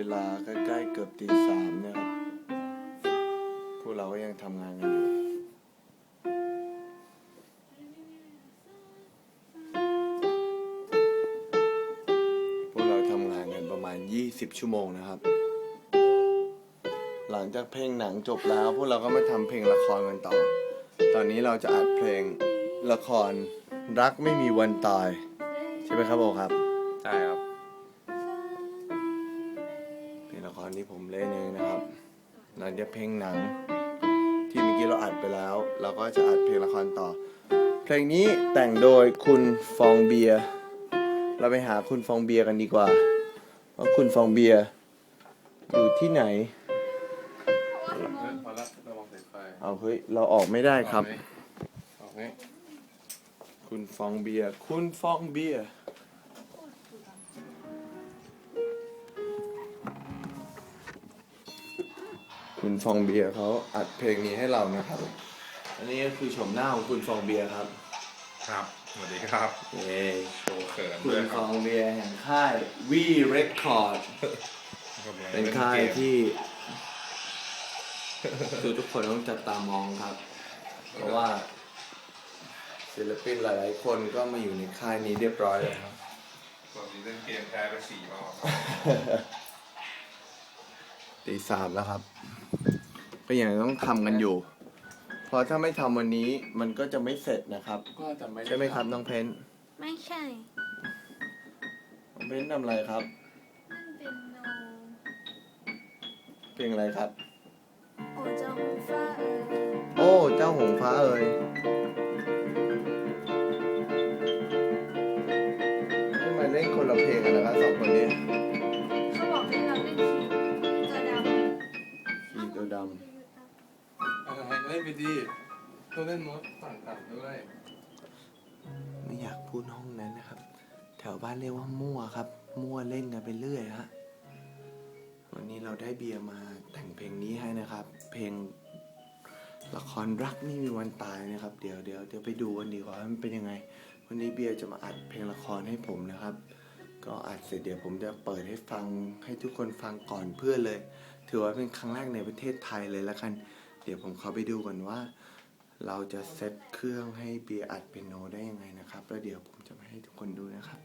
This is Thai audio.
เวลาใกล้ๆเกือบตีสามเนี่ยครับ พวกเราก็ยังทำงานกันอยู่พวกเราทำงานกันประมาณ 20 ชั่วโมงนะครับ หลังจากเพลงหนังจบแล้ว พวกเราก็มาทำเพลงละครกันต่อ ตอนนี้เราจะอัดเพลงละครรักไม่มีวันตาย ใช่ไหมครับโอครับ ครที่ผมเล่นเองนะครับหลังจากเพลงหนัง ที่เมื่อกี้เราอัดไปแล้ว เราก็จะอัดเพลงละครต่อ เพลงนี้แต่งโดยคุณฟองเบียร์เราไปหาคุณฟองเบียร์กันดีกว่าว่าคุณฟองเบียร์อยู่ที่ไหนพอละระวังสายไฟเอาเฮ้ยเราออกไม่ได้ครับ ออกไหมคุณฟองเบียร์คุณฟองเบียร์ คุณฟองเบียร์เขาอัดเพลงนี้ให้เรานะครับ อันนี้ก็คือชมหน้าของคุณฟองเบียร์ครับครับ สวัสดีครับเย้โชว์เขินคุด้วยณคฟรับองเบียร์แห่งค่ายวีเรคคอร์ดกำลังเป็นล่ค่ายกมที่คือทุกคนต้องจับตามองครับ เพราะว่าศิลปินหลาย ๆ คนก็มาอยู่ในค่ายนี้เรียบร้อยแล้วครับ ตอนนี้เล่นเกมแพ้ไปสี่รอบ ตีสามแล้วครับ ก็ยังต้องทำกันอยู่ เพราะถ้าไม่ทำวันนี้มันก็จะไม่เสร็จนะครับ ก็จะไม่ด้ใช่ไหมครับน้องเพนไม่ใช่ น้องเพนทำอะไรครับนั่นเป็นโนเพลงอะไรครับ โอเจ้าหูฟ้าเอ๋ยโอ้เจ้าหงฟ้าเอ่ยทำไมเล่นคนละเพลงกันนะครับสองคนนี้ ไปดีต้องเล่นโน้ตต่างๆด้วย ไม่อยากพูดห้องนั้นนะครับ แถวบ้านเรียกว่ามั่วครับ มั่วเล่นกันไปเรื่อยฮะวันนี้เราได้เบียร์มาแต่งเพลงนี้ให้นะครับ เพลงละครรักไม่มีวันตายนะครับ เดี๋ยวเดี๋ยวเดี๋ยวไปดูกันดีกว่าว่ามันเป็นยังไง วันนี้เบียร์จะมาอัดเพลงละครให้ผมนะครับ ก็อัดเสร็จเดี๋ยวผมจะเปิดให้ฟังให้ทุกคนฟังก่อนเพื่อนเลย ถือว่าเป็นครั้งแรกในประเทศไทยเลยละกัน เดี๋ยวผมขอไปดูก่อนว่า เราจะเซตเครื่องให้เบียร์อัดเป็นโนได้ยังไงนะครับ แล้วเดี๋ยวผมจะมาให้ทุกคนดูนะครับ